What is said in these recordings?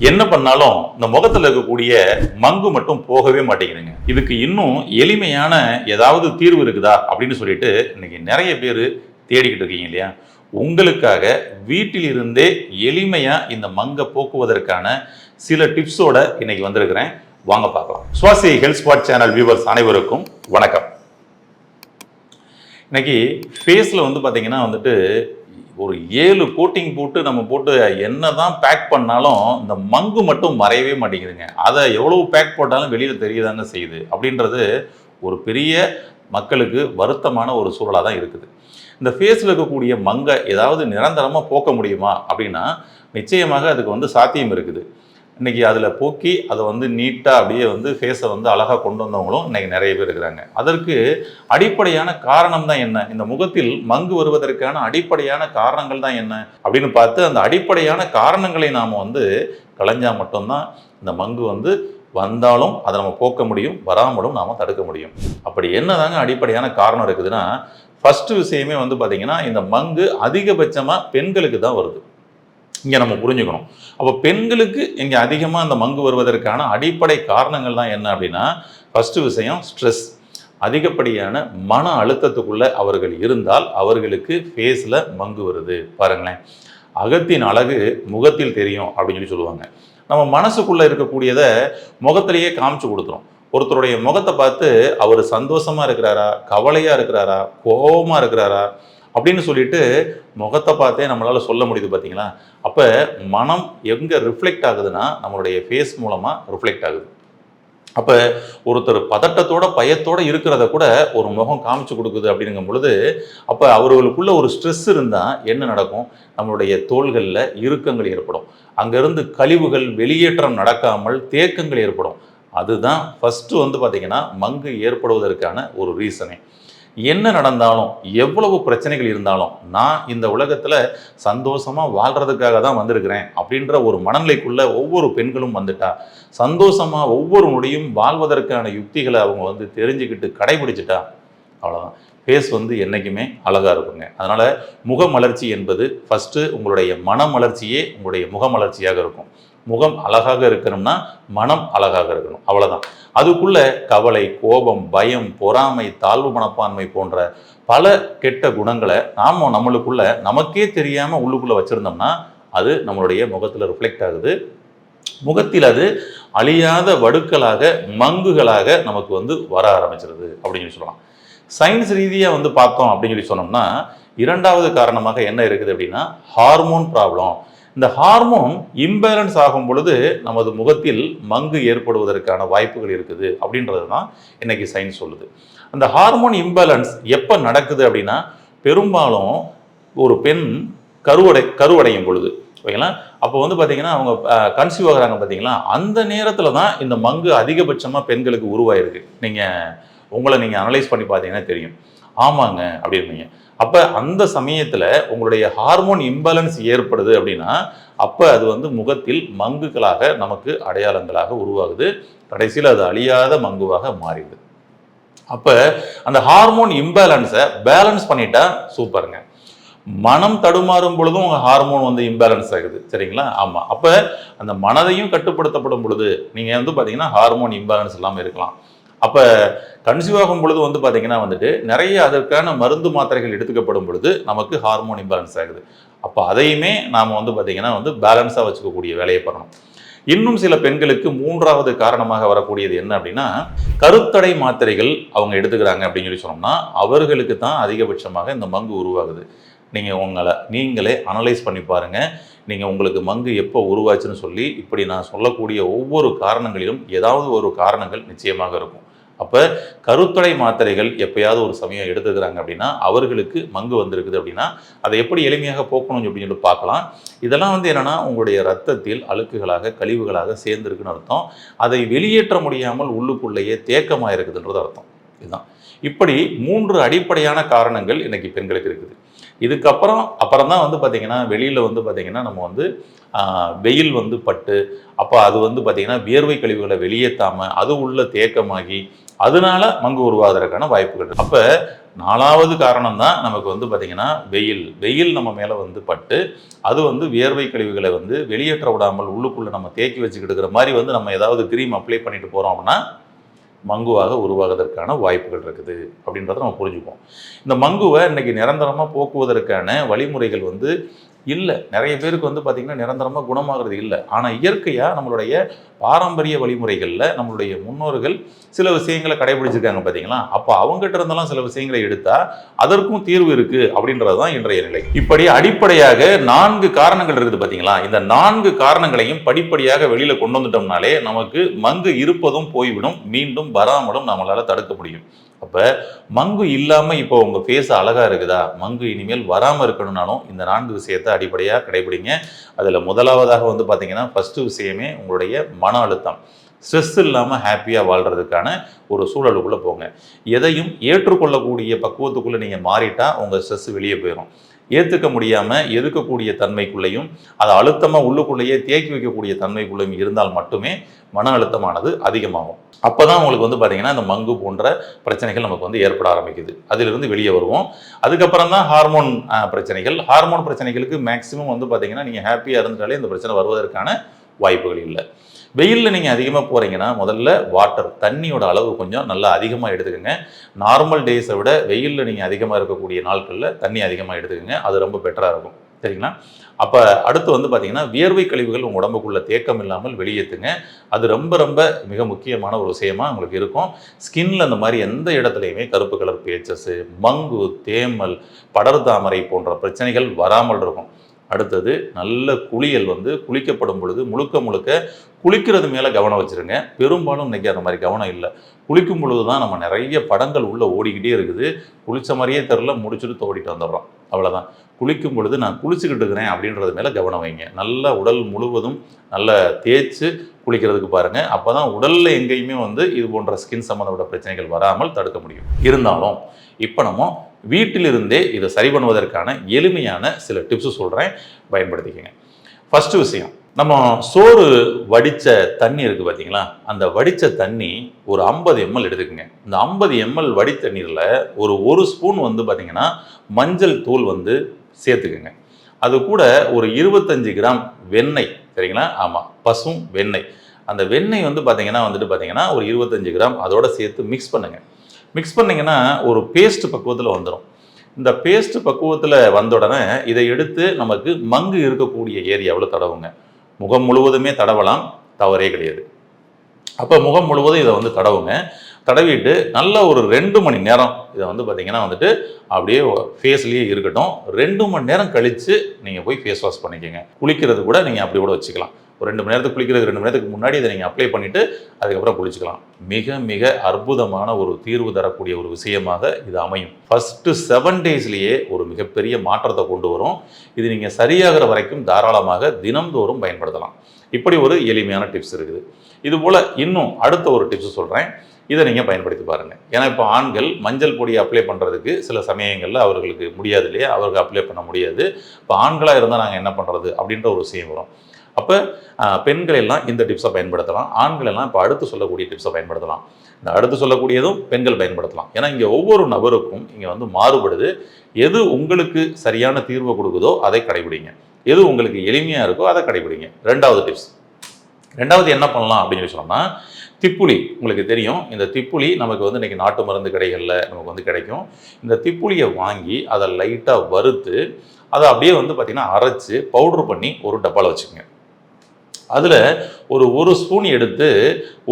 என்ன பண்ணாலும் இந்த முகத்துல இருக்கக்கூடிய மங்கு மட்டும் போகவே மாட்டேங்குதுங்க. இதுக்கு இன்னும் எளிமையான ஏதாவது தீர்வு இருக்குதா அப்படின்னு சொல்லிட்டு இன்னைக்கு நிறைய பேர் தேடிக்கிட்டு இருக்கீங்க இல்லையா? உங்களுக்காக வீட்டிலிருந்தே எளிமையாக எளிமையா இந்த மங்கை போக்குவதற்கான சில டிப்ஸோட இன்னைக்கு வந்திருக்கிறேன். வாங்க பார்க்கலாம். Swasi health spot channel viewers அனைவருக்கும் வணக்கம். இன்னைக்கு ஃபேஸில் வந்து பார்த்தீங்கன்னா வந்துட்டு ஒரு ஏழு கோட்டிங் போட்டு நம்ம போட்டு என்ன தான் பேக் பண்ணாலும் இந்த மங்கு மட்டும் மறையவே மாட்டேங்குதுங்க. அதை எவ்வளவு பேக் போட்டாலும் வெளியில் தெரியதாங்க செய்யுது. அப்படின்றது ஒரு பெரிய மக்களுக்கு வருத்தமான ஒரு சூழலாக தான் இருக்குது. இந்த ஃபேஸில் இருக்கக்கூடிய மங்கை ஏதாவது நிரந்தரமாக போக்க முடியுமா அப்படின்னா நிச்சயமாக அதுக்கு வந்து சாத்தியம் இருக்குது. இன்றைக்கி அதில் போக்கி அதை வந்து நீட்டாக அப்படியே வந்து ஃபேஸை வந்து அழகாக கொண்டு வந்தவங்களும் இன்றைக்கி நிறைய பேர் இருக்கிறாங்க. அதற்கு அடிப்படையான காரணம் தான் என்ன? இந்த முகத்தில் மங்கு வருவதற்கான அடிப்படையான காரணங்கள் தான் என்ன? அப்படின்னு பார்த்து அந்த அடிப்படையான காரணங்களை நாம் வந்து களைஞ்சால் மட்டும்தான் இந்த மங்கு வந்து வந்தாலும் அதை நம்ம போக்க முடியும் வராமலும் நாம் தடுக்க முடியும். அப்படி என்னதாங்க அடிப்படையான காரணம் இருக்குதுன்னா ஃபஸ்ட்டு விஷயமே வந்து பார்த்திங்கன்னா இந்த மங்கு அதிகபட்சமாக பெண்களுக்கு தான் வருது. இங்கே நம்ம புரிஞ்சுக்கணும். அப்போ பெண்களுக்கு இங்கே அதிகமாக அந்த மங்கு வருவதற்கான அடிப்படை காரணங்கள் தான் என்ன அப்படின்னா ஃபஸ்ட்டு விஷயம் ஸ்ட்ரெஸ் அதிகப்படியான மன அழுத்தத்துக்குள்ளே அவர்கள் இருந்தால் அவர்களுக்கு ஃபேஸில் மங்கு வருது. பாருங்களேன். அகத்தின் அழகு முகத்தில் தெரியும் அப்படின்னு சொல்லி சொல்லுவாங்க. நம்ம மனசுக்குள்ளே இருக்கக்கூடியதை முகத்திலேயே காமிச்சு கொடுத்துரும். ஒருத்தருடைய முகத்தை பார்த்து அவர் சந்தோஷமாக இருக்கிறாரா? கவலையாக இருக்கிறாரா? கோபமாக இருக்கிறாரா? அப்படின்னு சொல்லிட்டு முகத்தை பார்த்தே நம்மளால் சொல்ல முடியுது பார்த்தீங்களா அப்போ மனம் எங்கே ரிஃப்ளெக்ட் ஆகுதுன்னா நம்மளுடைய ஃபேஸ் மூலமாக ரிஃப்ளெக்ட் ஆகுது. அப்போ ஒருத்தர் பதட்டத்தோட பயத்தோட இருக்கிறத கூட ஒரு முகம் காமிச்சு கொடுக்குது அப்படிங்கும் பொழுது அப்போ அவர்களுக்குள்ள ஒரு ஸ்ட்ரெஸ் இருந்தால் என்ன நடக்கும்? நம்மளுடைய தோள்களில் இறுக்கங்கள் ஏற்படும். அங்கேருந்து கழிவுகள் வெளியேற்றம் நடக்காமல் தேக்கங்கள் ஏற்படும். அதுதான் ஃபஸ்ட்டு வந்து பார்த்திங்கன்னா மங்கு ஏற்படுவதற்கான ஒரு ரீசனே என்ன நடந்தாலும் எவ்வளவு பிரச்சனைகள் இருந்தாலும் நான் இந்த உலகத்தில் சந்தோஷமாக வாழ்கிறதுக்காக தான் வந்திருக்கிறேன் அப்படின்ற ஒரு மனநிலைக்குள்ளே ஒவ்வொரு பெண்களும் வந்துட்டா சந்தோஷமாக ஒவ்வொரு நொடியும் வாழ்வதற்கான யுக்திகளை அவங்க வந்து தெரிஞ்சுக்கிட்டு கடைபிடிச்சிட்டா அவ்வளோதான் ஃபேஸ் வந்து என்றைக்குமே அழகாக இருக்குங்க. அதனால் முகமலர்ச்சி என்பது ஃபஸ்ட்டு உங்களுடைய மனமலர்ச்சியே உங்களுடைய முகமலர்ச்சியாக இருக்கும். முகம் அழகாக இருக்கணும்னா மனம் அழகாக இருக்கணும். அவ்வளோதான் அதுக்குள்ளே கவலை கோபம் பயம் பொறாமை தாழ்வு மனப்பான்மை போன்ற பல கெட்ட குணங்களை நாம் நம்மளுக்குள்ள நமக்கே தெரியாமல் உள்ளுக்குள்ளே வச்சுருந்தோம்னா அது நம்மளுடைய முகத்தில் ரிஃப்ளெக்ட் ஆகுது. முகத்தில் அது அழியாத வடுக்களாக மங்குகளாக நமக்கு வந்து வர ஆரம்பிச்சிருது அப்படின்னு சொல்லி சொல்லலாம். சயின்ஸ் ரீதியாக வந்து பார்த்தோம் அப்படின்னு சொல்லி சொன்னோம்னா இரண்டாவது காரணமாக என்ன இருக்குது அப்படின்னா ஹார்மோன் ப்ராப்ளம் இந்த ஹார்மோன் இம்பேலன்ஸ் ஆகும் பொழுது நமது முகத்தில் மங்கு ஏற்படுவதற்கான வாய்ப்புகள் இருக்குது அப்படின்றது தான் இன்னைக்கு சயின்ஸ் சொல்லுது. அந்த ஹார்மோன் இம்பேலன்ஸ் எப்போ நடக்குது அப்படின்னா பெரும்பாலும் ஒரு பெண் கருவடை கருவடையும் பொழுது. ஓகேங்களா? அப்போ வந்து பார்த்தீங்கன்னா அவங்க கன்சீவ் ஆகிறாங்க பார்த்தீங்களா அந்த நேரத்தில் தான் இந்த மங்கு அதிகபட்சமாக பெண்களுக்கு உருவாயிருக்கு. நீங்கள் உங்களை நீங்கள் அனலைஸ் பண்ணி பார்த்தீங்கன்னா தெரியும். ஆமாங்க அப்படின்னீங்க அப்போ அந்த சமயத்தில் உங்களுடைய ஹார்மோன் இம்பேலன்ஸ் ஏற்படுது அப்படின்னா அப்போ அது வந்து முகத்தில் மங்குகளாக நமக்கு அடையாளங்களாக உருவாகுது. கடைசியில் அது அழியாத மங்குவாக மாறிடுது. அப்போ அந்த ஹார்மோன் இம்பேலன்ஸை பேலன்ஸ் பண்ணிட்டா சூப்பருங்க. மனம் தடுமாறும் பொழுதும் உங்கள் ஹார்மோன் வந்து இம்பேலன்ஸ் ஆகுது. சரிங்களா? ஆமாம் அப்போ அந்த மனதையும் கட்டுப்படுத்தப்படும் பொழுது நீங்கள் வந்து பார்த்தீங்கன்னா ஹார்மோன் இம்பேலன்ஸ் இல்லாமல் இருக்கலாம். அப்போ கன்சீவ் ஆகும் பொழுது வந்து பார்த்தீங்கன்னா வந்துட்டு நிறைய அதற்கான மருந்து மாத்திரைகள் எடுத்துக்கப்படும் பொழுது நமக்கு ஹார்மோன் இம்பேலன்ஸ் ஆகுது. அப்போ அதையுமே நாம் வந்து பார்த்தீங்கன்னா வந்து பேலன்ஸாக வச்சுக்கக்கூடிய வேலையை பண்ணணும். இன்னும் சில பெண்களுக்கு மூன்றாவது காரணமாக வரக்கூடியது என்ன அப்படின்னா கருத்தடை மாத்திரைகள் அவங்க எடுத்துக்கிறாங்க அப்படின்னு சொல்லி சொன்னோம்னா அவர்களுக்கு தான் அதிகபட்சமாக இந்த மங்கு உருவாகுது. நீங்கள் உங்களை நீங்களே அனலைஸ் பண்ணி பாருங்கள் நீங்கள் உங்களுக்கு மங்கு எப்போ உருவாச்சுன்னு சொல்லி இப்படி நான் சொல்லக்கூடிய ஒவ்வொரு காரணங்களிலும் ஏதாவது ஒரு காரணங்கள் நிச்சயமாக இருக்கும். அப்போ கருத்தடை மாத்திரைகள் எப்பயாவது ஒரு சமயம் எடுத்துக்கிறாங்க அப்படின்னா அவர்களுக்கு மங்கு வந்திருக்குது அப்படின்னா அதை எப்படி எளிமையாக போக்கணும் அப்படின்னு சொல்லிட்டு பார்க்கலாம். இதெல்லாம் வந்து என்னென்னா உங்களுடைய ரத்தத்தில் அழுக்குகளாக கழிவுகளாக சேர்ந்துருக்குன்னு அர்த்தம். அதை வெளியேற்ற முடியாமல் உள்ளுக்குள்ளேயே தேக்கமாக இருக்குதுன்றது அர்த்தம். இதுதான். இப்படி மூன்று அடிப்படையான காரணங்கள் இன்னைக்கு பெண்களுக்கு இருக்குது. இதுக்கப்புறம் அப்புறம் தான் வந்து பார்த்திங்கன்னா வெளியில் வந்து பார்த்திங்கன்னா நம்ம வந்து வெயில் வந்து பட்டு அப்போ அது வந்து பார்த்திங்கன்னா வியர்வை கழிவுகளை வெளியேற்றாமல் அது உள்ள தேக்கமாகி அதனால மங்கு உருவாகிறதுக்கான வாய்ப்புகள் இருக்கு. அப்ப நாலாவது காரணம் தான் நமக்கு வந்து பார்த்திங்கன்னா வெயில் வெயில் நம்ம மேலே வந்து பட்டு அது வந்து வியர்வை கழிவுகளை வந்து வெளியேற்ற விடாமல் உள்ளுக்குள்ளே நம்ம தேக்கி வச்சுக்கிட்டு இருக்கிற மாதிரி வந்து நம்ம ஏதாவது கிரீம் அப்ளை பண்ணிட்டு போகிறோம் அப்படின்னா மங்குவாக உருவாகுவதற்கான வாய்ப்புகள் இருக்குது அப்படின்றத நம்ம புரிஞ்சுப்போம் இந்த மங்குவை இன்னைக்கு நிரந்தரமாக போக்குவதற்கான வழிமுறைகள் வந்து இல்லை. நிறைய பேருக்கு வந்து பார்த்திங்கன்னா நிரந்தரமாக குணமாகிறது இல்லை. ஆனால் இயற்கையாக நம்மளுடைய பாரம்பரிய வழிமுறைகளில் நம்மளுடைய முன்னோர்கள் சில விஷயங்களை கடைபிடிச்சிருக்காங்க பார்த்தீங்களா அப்போ அவங்ககிட்ட இருந்தெல்லாம் சில விஷயங்களை எடுத்தால் அதற்கும் தீர்வு இருக்குது அப்படின்றது தான் இன்றைய நிலை. இப்படி அடிப்படையாக நான்கு காரணங்கள் இருக்குது பார்த்தீங்களா இந்த நான்கு காரணங்களையும் படிப்படியாக வெளியில் கொண்டு வந்துட்டோம்னாலே நமக்கு மங்கு இருப்பதும் போய்விடும். மீண்டும் வராமலும் நம்மளால் தடுக்க முடியும். அப்போ மங்கு இல்லாமல் இப்போ உங்கள் ஃபேஸ் அழகாக இருக்குதா? மங்கு இனிமேல் வராமல் இருக்கணும்னாலும் இந்த நான்கு விஷயத்தை அடிப்படையாக கடைபிடிங்க. அதில் முதலாவதாக வந்து பார்த்தீங்கன்னா ஃபஸ்ட்டு விஷயமே உங்களுடைய மன அழுத்தம். ஸ்ட்ரெஸ் இல்லாமல் ஹாப்பியாக வாழ்கிறதுக்கான ஒரு சூழலுக்குள்ளே போங்க. எதையும் ஏற்றுக்கொள்ளக்கூடிய பக்குவத்துக்குள்ளே நீங்கள் மாறிட்டால் உங்கள் ஸ்ட்ரெஸ் வெளியே போயிடும் ஏற்றுக்க முடியாமல் எதிர்க்கக்கூடிய தன்மைக்குள்ளேயும் அதை அழுத்தமாக உள்ளுக்குள்ளேயே தேக்கி வைக்கக்கூடிய தன்மைக்குள்ளேயும் இருந்தால் மட்டுமே மன அழுத்தமானது அதிகமாகும். அப்போ தான் உங்களுக்கு வந்து பார்த்தீங்கன்னா இந்த மங்கு போன்ற பிரச்சனைகள் நமக்கு வந்து ஏற்பட ஆரம்பிக்குது. அதிலிருந்து வெளியே வருவோம். அதுக்கப்புறம் தான் ஹார்மோன் பிரச்சனைகள். ஹார்மோன் பிரச்சனைகளுக்கு மேக்ஸிமம் வந்து பார்த்தீங்கன்னா நீங்கள் ஹாப்பியாக இருந்துட்டாலே இந்த பிரச்சனை வருவதற்கான வாய்ப்புகள் இல்லை. வெயிலில் நீங்கள் அதிகமாக போகிறீங்கன்னா முதல்ல வாட்டர் தண்ணியோட அளவு கொஞ்சம் நல்லா அதிகமாக எடுத்துக்கோங்க. நார்மல் டேஸை விட வெயிலில் நீங்கள் அதிகமாக இருக்கக்கூடிய நாட்களில் தண்ணி அதிகமாக எடுத்துக்கோங்க. அது ரொம்ப பெட்டராக இருக்கும். சரிங்களா? அப்போ அடுத்து வந்து பார்த்தீங்கன்னா வியர்வை கழிவுகள் உங்கள் உடம்புக்குள்ளே தேக்கம் இல்லாமல் வெளியேற்றுங்க அது ரொம்ப ரொம்ப மிக முக்கியமான ஒரு விஷயமாக உங்களுக்கு இருக்கும். ஸ்கின்ல அந்த மாதிரி எந்த இடத்துலையுமே கருப்பு கலர் பேச்சஸ்ஸு மங்கு தேமல் படர்தாமரை போன்ற பிரச்சனைகள் வராமல் இருக்கும். அடுத்தது நல்ல குளியல் வந்து குளிக்கப்படும் பொழுது முழுக்க முழுக்க குளிக்கிறது மேலே கவனம் வச்சுருங்க. பெரும்பாலும் இன்றைக்கி அந்த மாதிரி கவனம் இல்லை. குளிக்கும் பொழுது தான் நம்ம நிறைய படங்கள் உள்ளே ஓடிக்கிட்டே இருக்குது. குளித்த மாதிரியே தெரில முடிச்சுட்டு தோடிட்டு வந்துடுறோம். அவ்வளோதான் குளிக்கும் பொழுது நான் குளிச்சுக்கிட்டு இருக்கிறேன் அப்படின்றது மேலே கவனம் வைங்க. நல்ல உடல் முழுவதும் நல்ல தேய்ச்சி குளிக்கிறதுக்கு பாருங்க. அப்போ தான் உடலில் எங்கேயுமே வந்து இது போன்ற ஸ்கின் சம்மந்தப்பட்ட பிரச்சனைகள் வராமல் தடுக்க முடியும். இருந்தாலும் இப்போ நம்ம வீட்டிலிருந்தே இதை சரி பண்ணுவதற்கான எளிமையான சில டிப்ஸ் சொல்கிறேன் பயன்படுத்திக்கங்க. ஃபஸ்ட்டு விஷயம் நம்ம சோறு வடித்த தண்ணி இருக்குது பார்த்தீங்களா அந்த வடித்த தண்ணி ஒரு ஐம்பது எம்எல் எடுத்துக்கோங்க. இந்த ஐம்பது எம்எல் வடி தண்ணீரில் ஒரு ஒரு ஸ்பூன் வந்து பார்த்திங்கன்னா மஞ்சள் தூள் வந்து சேர்த்துக்குங்க. அது கூட ஒரு இருபத்தஞ்சு கிராம் வெண்ணெய் சரிங்களா? ஆமாம் பசும் வெண்ணெய். அந்த வெண்ணெய் வந்து பார்த்தீங்கன்னா வந்துட்டு பார்த்தீங்கன்னா ஒரு இருபத்தஞ்சு கிராம் அதோட சேர்த்து மிக்ஸ் பண்ணுங்கள் மிக்ஸ் பண்ணிங்கன்னா ஒரு பேஸ்ட் பக்குவத்தில் வந்துடும் இந்த பேஸ்ட் பக்குவத்தில் வந்த உடனே இதை எடுத்து நமக்கு மங்கு இருக்கக்கூடிய ஏரியாவில் தடவுங்க. முகம் முழுவதுமே தடவலாம் தவறே கிடையாது. அப்போ முகம் முழுவதும் இதை வந்து தடவுங்க. தடவிட்டு நல்ல ஒரு ரெண்டு மணி நேரம் இதை வந்து பார்த்தீங்கன்னா வந்துட்டு அப்படியே ஃபேஸ்லேயே இருக்கட்டும். ரெண்டு மணி நேரம் கழித்து நீங்கள் போய் ஃபேஸ் வாஷ் பண்ணிக்கோங்க. குளிக்கிறது கூட நீங்கள் அப்படி கூட வச்சுக்கலாம். ஒரு ரெண்டு மணி நேரத்துக்கு குளிக்கிறது ரெண்டு மணி நேரத்துக்கு முன்னாடி இதை நீங்கள் அப்ளை பண்ணிவிட்டு அதுக்கப்புறம் குளிச்சுக்கலாம். மிக மிக அற்புதமான ஒரு தீர்வு தரக்கூடிய ஒரு விஷயமாக இது அமையும். ஃபஸ்ட்டு செவன் டேஸ்லேயே ஒரு மிகப்பெரிய மாற்றத்தை கொண்டு வரும். இது நீங்கள் சரியாகிற வரைக்கும் தாராளமாக தினம்தோறும் பயன்படுத்தலாம். இப்படி ஒரு எளிமையான டிப்ஸ் இருக்குது. இது போல் இன்னும் அடுத்த ஒரு டிப்ஸ் சொல்கிறேன் இதை நீங்கள் பயன்படுத்தி பாருங்கள் ஏன்னா இப்போ ஆண்கள் மஞ்சள் பொடியை அப்ளை பண்ணுறதுக்கு சில சமயங்களில் அவர்களுக்கு முடியாது இல்லையா? அவருக்கு அப்ளை பண்ண முடியாது. இப்போ ஆண்களாக இருந்தால் நாங்கள் என்ன பண்ணுறது அப்படின்ற ஒரு விஷயம் வரும். அப்போ பெண்கள் எல்லாம் இந்த டிப்ஸை பயன்படுத்தலாம். ஆண்கள் எல்லாம் இப்போ அடுத்து சொல்லக்கூடிய டிப்ஸை பயன்படுத்தலாம். இந்த அடுத்து சொல்லக்கூடியதும் பெண்கள் பயன்படுத்தலாம். ஏன்னா இங்கே ஒவ்வொரு நபருக்கும் இங்கே வந்து மாறுபடுது. எது உங்களுக்கு சரியான தீர்வை கொடுக்குதோ அதை கடைபிடிங்க. எது உங்களுக்கு எளிமையாக இருக்கோ அதை கடைபிடிங்க. ரெண்டாவது டிப்ஸ் ரெண்டாவது என்ன பண்ணலாம் அப்படின்னு சொல்லி சொன்னோம்னா திப்புளி உங்களுக்கு தெரியும். இந்த திப்புளி நமக்கு வந்து இன்றைக்கி நாட்டு மருந்து கடைகளில் நமக்கு வந்து கிடைக்கும். இந்த திப்புளியை வாங்கி அதை லைட்டாக வறுத்து அதை அப்படியே வந்து பார்த்திங்கன்னா அரைச்சு பவுட்ரு பண்ணி ஒரு டப்பாவில் வச்சுக்கோங்க. அதில் ஒரு ஒரு ஸ்பூன் எடுத்து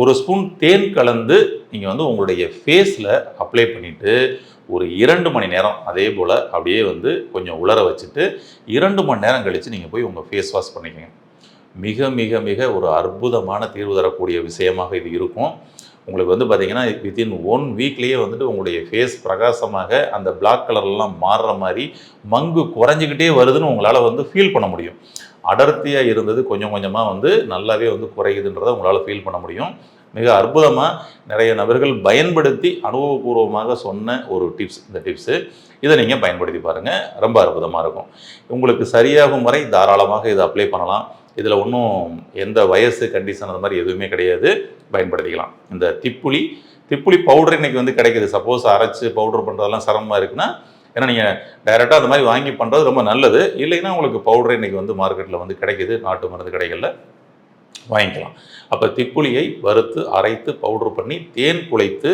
ஒரு ஸ்பூன் தேன் கலந்து நீங்கள் வந்து உங்களுடைய ஃபேஸில் அப்ளை பண்ணிவிட்டு ஒரு இரண்டு மணி நேரம் அதே போல் அப்படியே வந்து கொஞ்சம் உலர வச்சுட்டு இரண்டு மணி நேரம் கழித்து நீங்கள் போய் உங்கள் ஃபேஸ் வாஷ் பண்ணிக்கோங்க. மிக மிக மிக ஒரு அற்புதமான தீர்வு தரக்கூடிய விஷயமாக இது இருக்கும். உங்களுக்கு வந்து பார்த்தீங்கன்னா வித்தின் ஒன் வீக்லேயே வந்துட்டு உங்களுடைய ஃபேஸ் பிரகாசமாக அந்த பிளாக் கலர்லாம் மாறுற மாதிரி மங்கு குறைஞ்சிக்கிட்டே வருதுன்னு உங்களால் வந்து ஃபீல் பண்ண முடியும். அடர்த்தியாக இருந்தது கொஞ்சம் கொஞ்சமாக வந்து நல்லாவே வந்து குறையுதுன்றதை உங்களால் ஃபீல் பண்ண முடியும். மிக அற்புதமாக நிறைய நபர்கள் பயன்படுத்தி அனுபவபூர்வமாக சொன்ன ஒரு டிப்ஸ் இந்த டிப்ஸு இதை நீங்கள் பயன்படுத்தி பாருங்கள் ரொம்ப அற்புதமாக இருக்கும். உங்களுக்கு சரியாகும் வரை தாராளமாக இதை அப்ளை பண்ணலாம். இதில் ஒன்றும் எந்த வயசு கண்டிஷன் அந்த மாதிரி எதுவுமே கிடையாது. பயன்படுத்திக்கலாம். இந்த திப்புளி திப்புளி பவுடர் இன்னைக்கு வந்து கிடைக்குது. சப்போஸ் அரைச்சு பவுடர் பண்ணுறதெல்லாம் சிரமமாக இருக்குன்னா ஏன்னா நீங்கள் டைரெக்டாக அந்த மாதிரி வாங்கி பண்ணுறது ரொம்ப நல்லது. இல்லைன்னா உங்களுக்கு பவுடர் இன்னைக்கு வந்து மார்க்கெட்டில் வந்து கிடைக்குது. நாட்டு மருந்து கடைகளில் வாங்கிக்கலாம். அப்போ திப்புளியை வறுத்து அரைத்து பவுடர் பண்ணி தேன் குழைத்து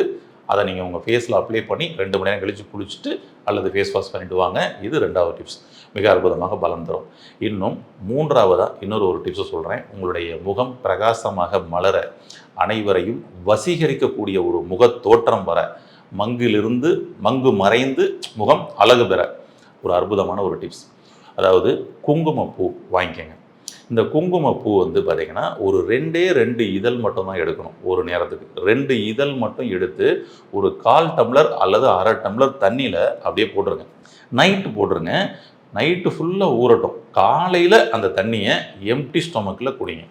அதை நீங்கள் உங்கள் ஃபேஸில் அப்ளை பண்ணி ரெண்டு மணி நேரம் கழித்து குளிச்சுட்டு அல்லது ஃபேஸ் வாஷ் பண்ணிட்டு வாங்க. இது ரெண்டாவது டிப்ஸ் மிக அற்புதமாக பலம் தரும். இன்னும் மூன்றாவதாக இன்னொரு ஒரு டிப்ஸை சொல்கிறேன் உங்களுடைய முகம் பிரகாசமாக மலர அனைவரையும் வசீகரிக்கக்கூடிய ஒரு முகத் தோற்றம் வர மங்கிலிருந்து மங்கு மறைந்து முகம் அழகு பெற ஒரு அற்புதமான ஒரு டிப்ஸ் அதாவது குங்குமப்பூ வாங்கிக்கோங்க. இந்த குங்குமப்பூ வந்து பார்த்திங்கன்னா ஒரு ரெண்டே ரெண்டு இதழ் மட்டும்தான் எடுக்கணும் ஒரு நேரத்துக்கு. ரெண்டு இதழ் மட்டும் எடுத்து ஒரு கால் டம்ளர் அல்லது அரை டம்ளர் தண்ணியில் அப்படியே போட்டுருங்க. நைட்டு போட்டுருங்க. நைட்டு ஃபுல்லாக ஊறட்டும். காலையில் அந்த தண்ணியை எம்டி ஸ்டொமக்கில் குடிங்க.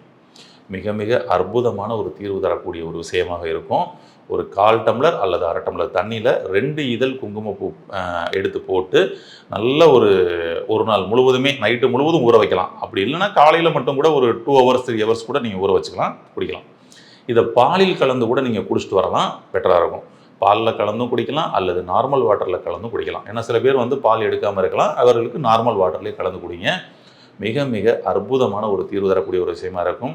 மிக மிக அற்புதமான ஒரு தீர்வு தரக்கூடிய ஒரு விஷயமாக இருக்கும். ஒரு கால் டம்ளர் அல்லது அரை டம்ளர் தண்ணியில் ரெண்டு இதழ் குங்குமப்பூ எடுத்து போட்டு நல்ல ஒரு ஒரு நாள் முழுவதுமே நைட்டு முழுவதும் ஊற வைக்கலாம். அப்படி இல்லைன்னா காலையில் மட்டும் கூட ஒரு டூ ஹவர்ஸ் த்ரீ ஹவர்ஸ் கூட நீங்கள் ஊற வச்சுக்கலாம் குடிக்கலாம். இதை பாலில் கலந்து கூட நீங்கள் குடிச்சிட்டு வரலாம் பெட்டராக இருக்கும். பாலில் கலந்தும் குடிக்கலாம் அல்லது நார்மல் வாட்டரில் கலந்தும் குடிக்கலாம். ஏன்னா சில பேர் வந்து பால் எடுக்காமல் இருக்கலாம் அவர்களுக்கு நார்மல் வாட்டர்லேயே கலந்து குடிங்க. மிக மிக அற்புதமான ஒரு தீர்வு தரக்கூடிய ஒரு விஷயமா இருக்கும்.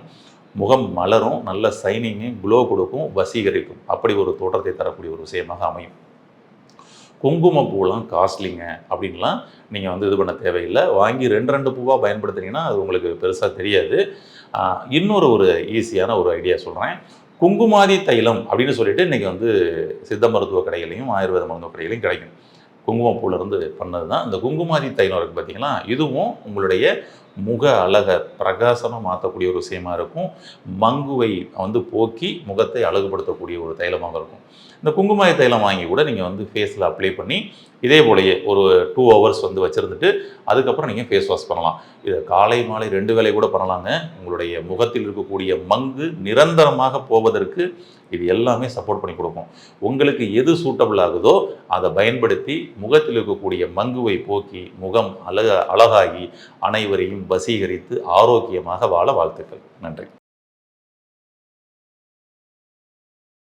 முகம் மலரும் நல்ல சைனிங்கு க்ளோ கொடுக்கும் வசீகரிக்கும். அப்படி ஒரு தோற்றத்தை தரக்கூடிய ஒரு விஷயமாக அமையும். குங்குமப்பூலாம் காஸ்ட்லிங்க அப்படின்லாம் நீங்கள் வந்து இது பண்ண தேவையில்லை. வாங்கி ரெண்டு ரெண்டு பூவாக பயன்படுத்துனீங்கன்னா அது உங்களுக்கு பெருசாக தெரியாது. இன்னொரு ஒரு ஈஸியான ஒரு ஐடியா சொல்கிறேன் குங்குமாதி தைலம் அப்படின்னு சொல்லிட்டு இன்றைக்கி வந்து சித்த மருத்துவ கடைகளையும் ஆயுர்வேத மருத்துவ கடைகளையும் கிடைக்கும். குங்குமப்பூலேருந்து பண்ணது தான் இந்த குங்குமாதி தைலம் இருக்குது பார்த்தீங்கன்னா இதுவும் உங்களுடைய முக அழகை பிரகாசமாக மாற்றக்கூடிய ஒரு விஷயமா இருக்கும். மங்குவை வந்து போக்கி முகத்தை அழகுபடுத்தக்கூடிய ஒரு தைலமாக இருக்கும். இந்த குங்குமாய தைலம் வாங்கி கூட நீங்கள் வந்து ஃபேஸில் அப்ளை பண்ணி இதே போலயே ஒரு டூ ஹவர்ஸ் வந்து வச்சுருந்துட்டு அதுக்கப்புறம் நீங்கள் ஃபேஸ் வாஷ் பண்ணலாம். இதை காலை மாலை ரெண்டு வேளை கூட பண்ணலாங்க. உங்களுடைய முகத்தில் இருக்கக்கூடிய மங்கு நிரந்தரமாக போவதற்கு இது எல்லாமே சப்போர்ட் பண்ணி கொடுக்கும். உங்களுக்கு எது சூட்டபிள் ஆகுதோ அதை பயன்படுத்தி முகத்தில் இருக்கக்கூடிய மங்குவை போக்கி முகம் அழக அழகாகி அனைவரையும் வசீகரித்து ஆரோக்கியமாக வாழ வாழ்த்துக்கள். நன்றி.